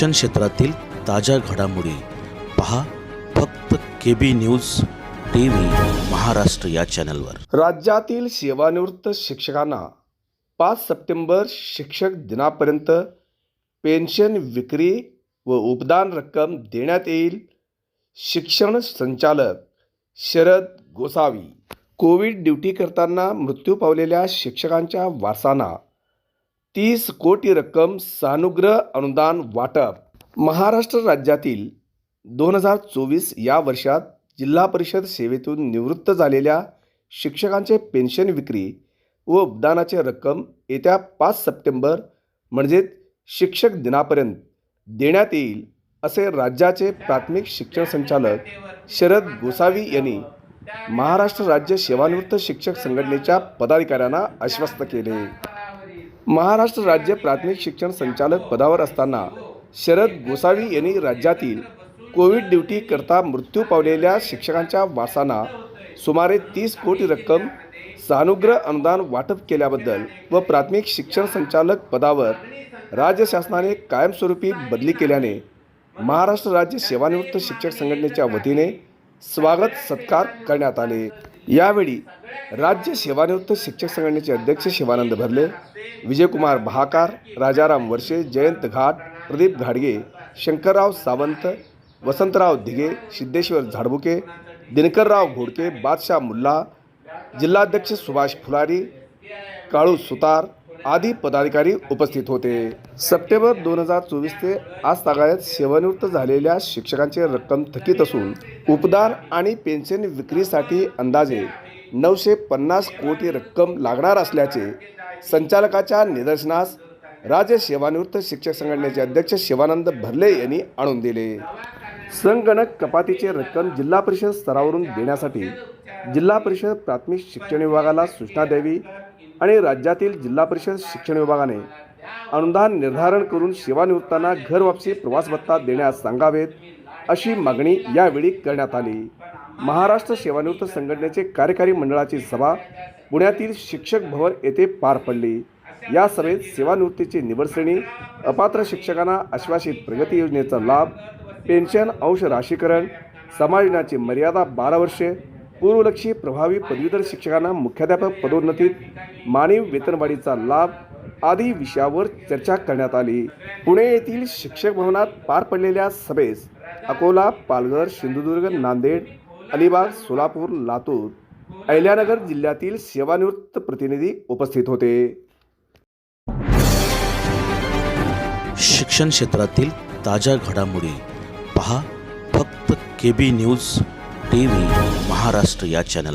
शिक्षण क्षेत्रातील ताज्या घडामोडी पहा फक्त K B news T V Maharashtra या चॅनलवर. राज्यातील सेवानिवृत्त शिक्षकांना पाच सप्टेंबर शिक्षक दिनापर्यंत पेन्शन विक्री व उपदान रक्कम देण्यात येईल. शिक्षण संचालक शरद गोसावी. कोविड ड्युटी करताना मृत्यू पावलेल्या शिक्षकांच्या वारसांना तीस कोटी रक्कम सानुग्रह अनुदान वाटप. महाराष्ट्र राज्यातील दोन हजार चोवीस या वर्षात जिल्हा परिषद सेवेतून निवृत्त झालेल्या शिक्षकांचे पेन्शन विक्री व उपदानाचे रक्कम येत्या पाच सप्टेंबर म्हणजेच शिक्षक दिनापर्यंत देण्यात येईल असे राज्याचे प्राथमिक शिक्षण संचालक शरद गोसावी यांनी महाराष्ट्र राज्य सेवानिवृत्त शिक्षक संघटनेच्या पदाधिकाऱ्यांना आश्वस्त केले. महाराष्ट्र राज्य प्राथमिक शिक्षण संचालक पदावर असताना शरद गोसावी यांनी राज्यातील कोविड ड्युटी करता मृत्यू पावलेल्या शिक्षकांच्या वारसांना सुमारे तीस कोटी रक्कम सानुग्रह अनुदान वाटप केल्याबद्दल व प्राथमिक शिक्षण संचालक पदावर राज्य शासनाने कायमस्वरूपी बदली केल्याने महाराष्ट्र राज्य सेवानिवृत्त शिक्षक संघटनेच्या वतीने स्वागत सत्कार करण्यात आले. यावेळी राज्य सेवानिवृत्त शिक्षक संघटनेचे अध्यक्ष शिवानंद भरले विजयकुमार भाकार राजाराम वर्षे जयंत घाट प्रदीप घाडगे शंकरराव सावंत वसंतराव धिगे सिद्धेश्वर झाडबुके दिनकरराव घोडके बादशाह मुल्ला जिल्हाध्यक्ष सुभाष फुलारी काळू सुतार आदी पदाधिकारी उपस्थित होते. सप्टेंबर दोन हजार चोवीस ते आज तागायत सेवानिवृत्त झालेल्या शिक्षकांची रक्कम थकीत असून उपदान आणि पेन्शन विक्रीसाठी अंदाजे नऊशे पन्नास कोटी रक्कम लागणार असल्याचे संचालकाच्या निदर्शनास राज्य सेवानिवृत्त शिक्षक संघटनेचे अध्यक्ष शिवानंद भरले यांनी आणून दिले. संगणक कपातीची रक्कम जिल्हा परिषद स्तरावरून देण्यासाठी जिल्हा परिषद प्राथमिक शिक्षण विभागाला सूचना द्यावी आणि राज्यातील जिल्हा परिषद शिक्षण विभागाने अनुदान निर्धारण करून सेवानिवृत्तांना घर वापसी प्रवास भत्ता देण्यास सांगावेत अशी मागणी यावेळी करण्यात आली. महाराष्ट्र सेवानिवृत्त संघटनेचे कार्यकारी मंडळाची सभा पुण्यातील शिक्षक भवन येथे पार पडली. या सभेत सेवानिवृत्तीची निवड श्रेणी अपात्र शिक्षकांना आश्वासित प्रगती योजनेचा लाभ पेन्शन अंश राशीकरण समायोजनाची मर्यादा बारा वर्षे पूर्वलक्षी प्रभावी पदवीधर शिक्षकांना मुख्याध्यापक पदोन्नतीत मानव वेतनवाढीचा लाभ आदी विषयावर चर्चा करण्यात आली. पुणे येथील शिक्षक भवनात पार पडलेल्या सभेस अकोला पालघर सिंधुदुर्ग नांदेड अलिबाग सोलापूर लातूर अहिल्यानगर जिल्ह्यातील सेवानिवृत्त प्रतिनिधी उपस्थित होते. शिक्षण क्षेत्रातील ताज्या घडामोडी पहा फक्त K B news T V Maharashtra या चॅनल